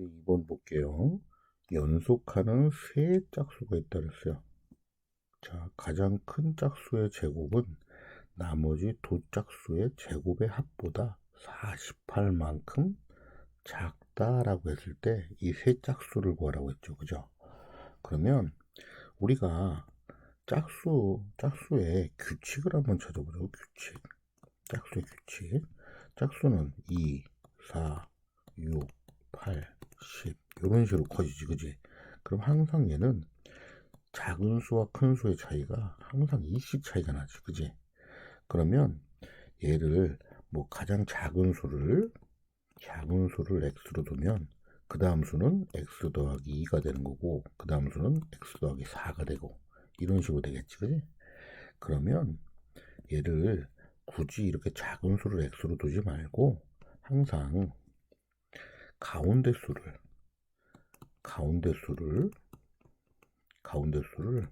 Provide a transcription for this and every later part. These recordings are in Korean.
이제 2번 볼게요. 연속하는 세 짝수가 있다 그랬어요. 자, 가장 큰 짝수의 제곱은 나머지 두 짝수의 제곱의 합보다 48만큼 작다라고 했을 때 이 세 짝수를 구하라고 했죠. 그죠? 그러면 우리가 짝수, 짝수의 규칙을 한번 찾아보자고, 규칙. 짝수의 규칙. 짝수는 2, 4, 6, 8, 10. 이런 식으로 커지지, 그지? 그럼 항상 얘는 작은 수와 큰 수의 차이가 항상 2씩 차이가 나지, 그지? 그러면 얘를 뭐 가장 작은 수를, 작은 수를 x로 두면 그 다음 수는 x 더하기 2가 되는 거고, 그 다음 수는 x 더하기 4가 되고, 이런 식으로 되겠지, 그지? 그러면 얘를 굳이 이렇게 작은 수를 x로 두지 말고 항상 가운데 수를 가운데 수를 가운데 수를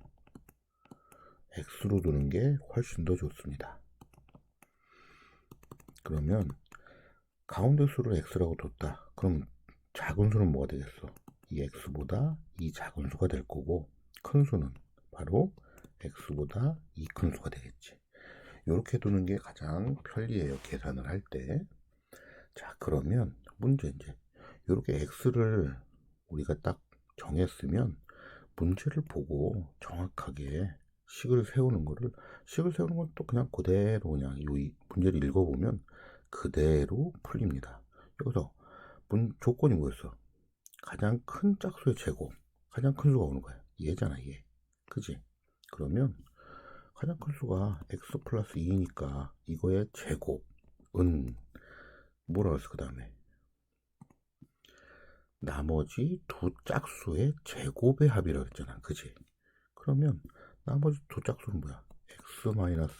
x로 두는 게 훨씬 더 좋습니다. 그러면 가운데 수를 x라고 뒀다. 그럼 작은 수는 뭐가 되겠어? 이 x보다 이 작은 수가 될 거고 큰 수는 바로 x보다 이 큰 수가 되겠지. 이렇게 두는 게 가장 편리해요. 계산을 할 때. 자, 그러면 문제 이제 이렇게 x를 우리가 딱 정했으면 문제를 보고 정확하게 식을 세우는 거를 식을 세우는 건 또 그냥 그대로 그냥 이 문제를 읽어보면 그대로 풀립니다. 여기서 문 조건이 뭐였어? 가장 큰 짝수의 제곱 가장 큰 수가 오는 거야. 얘잖아 얘. 그지? 그러면 가장 큰 수가 x 플러스 2니까 이거의 제곱은 뭐라 그랬어 그 다음에 나머지 두 짝수의 제곱의 합이라고 했잖아. 그지 그러면 나머지 두 짝수는 뭐야? X 마이너스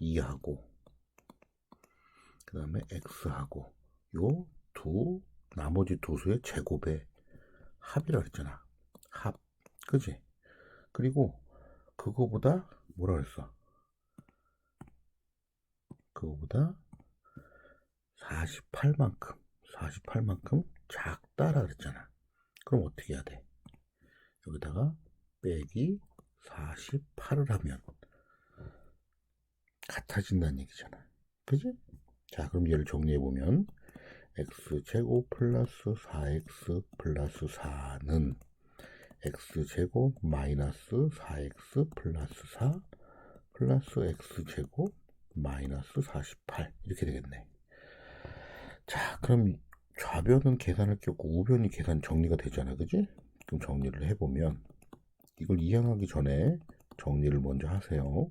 2하고 그 다음에 x하고 요 두 나머지 두 수의 제곱의 합이라고 했잖아. 합. 그지 그리고 그거보다 뭐라 그랬어? 그거보다 48만큼 48만큼 작다라 그랬잖아. 그럼 어떻게 해야 돼? 여기다가 빼기 48을 하면 같아진다는 얘기잖아. 그지? 자 그럼 얘를 정리해 보면 x제곱 플러스 4x 플러스 4는 x제곱 마이너스 4x 플러스 4 플러스 x제곱 마이너스 48 이렇게 되겠네 자 그럼 좌변은 계산할 게 없고 우변이 계산 정리가 되잖아. 그지? 그럼 정리를 해보면 이걸 이항하기 전에 정리를 먼저 하세요.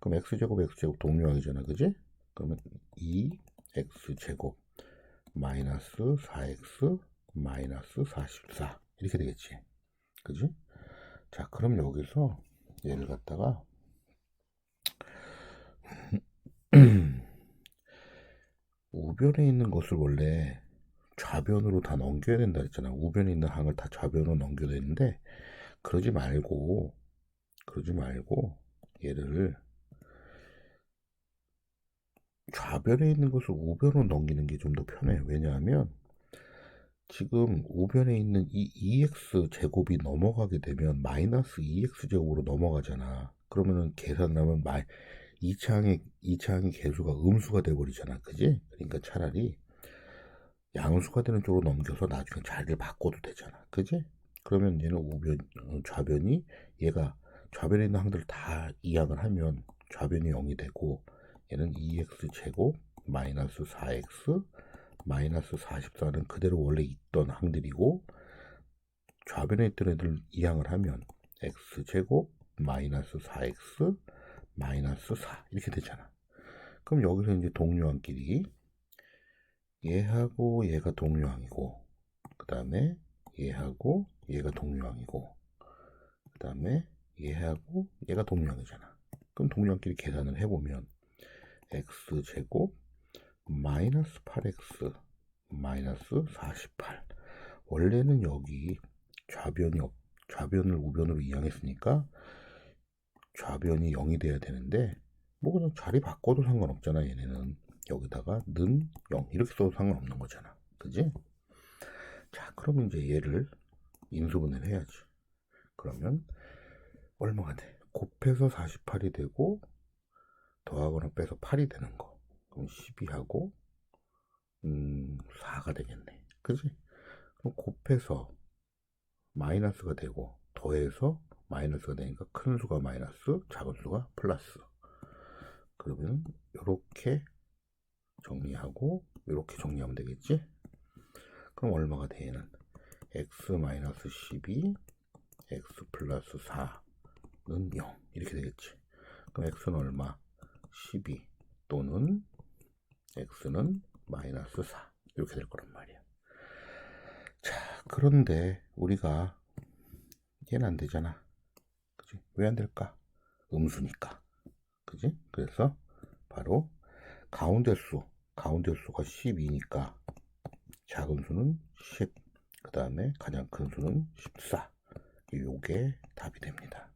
그럼 x제곱 x제곱 동료항이잖아 그지? 그러면 2x제곱 마이너스 4x 마이너스 44 이렇게 되겠지. 그지? 자, 그럼 여기서 얘를 갖다가 우변에 있는 것을 원래 좌변으로 다 넘겨야 된다 했잖아. 우변에 있는 항을 다 좌변으로 넘겨야 되는데 그러지 말고 그러지 말고 얘를 좌변에 있는 것을 우변으로 넘기는 게 좀 더 편해. 왜냐하면 지금 우변에 있는 이 2x 제곱이 넘어가게 되면 마이너스 2x 제곱으로 넘어가잖아. 그러면은 계산하면 말 2차항의 2차항의 개수가 음수가 돼 버리잖아. 그지? 그러니까 차라리 양수가 되는 쪽으로 넘겨서 나중에 자리를 바꿔도 되잖아. 그지? 그러면 얘는 우변 좌변이 얘가 좌변에 있는 항들을 다 이항을 하면 좌변이 0이 되고 얘는 2x 제곱 마이너스 4x 마이너스 44는 그대로 원래 있던 항들이고 좌변에 있던 애들 이항을 하면 x제곱 마이너스 4x 마이너스 4 이렇게 되잖아. 그럼 여기서 이제 동료항끼리 얘하고 얘가 동료항이고 그 다음에 얘하고 얘가 동료항이고 그 다음에 얘하고 얘가 동료항이잖아. 그럼 동료항끼리 계산을 해보면 x제곱 마이너스 8x 마이너스 48 원래는 여기 좌변이 없, 좌변을 우변으로 이항했으니까 좌변이 0이 돼야 되는데 뭐 그냥 자리 바꿔도 상관없잖아 얘네는 여기다가 는 0 이렇게 써도 상관없는 거잖아. 그지? 자, 그러면 이제 얘를 인수분해를 해야지. 그러면 얼마가 돼? 곱해서 48이 되고 더하거나 빼서 8이 되는 거. 그럼 12하고 음, 4가 되겠네. 그지? 그럼 곱해서 마이너스가 되고 더해서 마이너스가 되니까 큰 수가 마이너스, 작은 수가 플러스. 그러면 이렇게 정리하고 이렇게 정리하면 되겠지? 그럼 얼마가 돼 얘는? x 마이너스 12, x 플러스 4는 0 이렇게 되겠지. 그럼 x는 얼마? 12 또는 x는 마이너스 4 이렇게 될 거란 말이야. 자, 그런데 우리가 얘는 안 되잖아. 그지? 왜 안 될까? 음수니까. 그지? 그래서 바로 가운데 수, 가운데 수가 12니까 작은 수는 10, 그 다음에 가장 큰 수는 14. 요게 답이 됩니다.